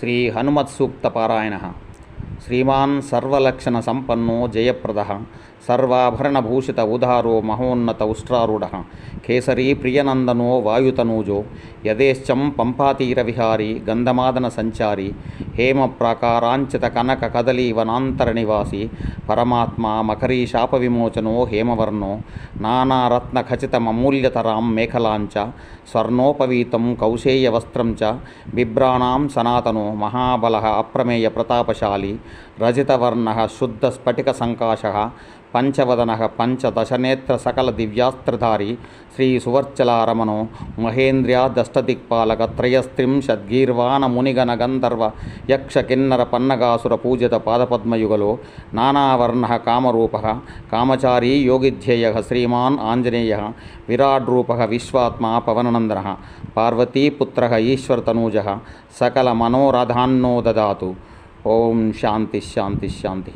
శ్రీ హనుమత్సూక్త పారాయణ. శ్రీమాన్ సర్వలక్షణ సంపన్నో జయప్రద. సర్వాభరణభూషిత ఉదారో మహోన్నత ఉష్ట్రారుడ కేసరీ ప్రియనందనో వాయుతనూజో. యథేశ్చం పంపాతీరవిహారీ గంధమాదన సంచారి. హేమ ప్రాకారాంచిత కనక కదలీ వనాంతర నివాసి పరమాత్మ మకరీ శాప విమోచనో హేమవర్ణో నానారత్న ఖచితమూల్యతరాం మేఖలాంచ స్వర్ణోపవీతం కౌశేయవస్త్రం చ బిభ్రాణాం సనాతనో మహాబల అప్రమేయ ప్రతాపశాలి రజితవర్ణ శుద్ధ స్ఫటిక సంకాశ పంచవదన పంచదశనేత్ర సకల దివ్యాస్త్రధారి శ్రీ సువర్చలారమణో మహేంద్ర్యాదష్టదిక్పాలక త్రయస్త్రింశద్గీర్వాణ మునిగణ గంధర్వ యక్ష కిన్నర పన్నగాసుర పూజిత పాదపద్మయుగలో నానావర్ణ కామరూప కామచారీ యోగిధ్యేయ శ్రీమాన్ ఆంజనేయ విరాడ్ రూప విశ్వాత్మా పవననందన పార్వతీపుత్ర ఈశ్వరతనూజ సకల మనోరథాన్నో దాతు ఓం శాంతి శాంతి శాంతి.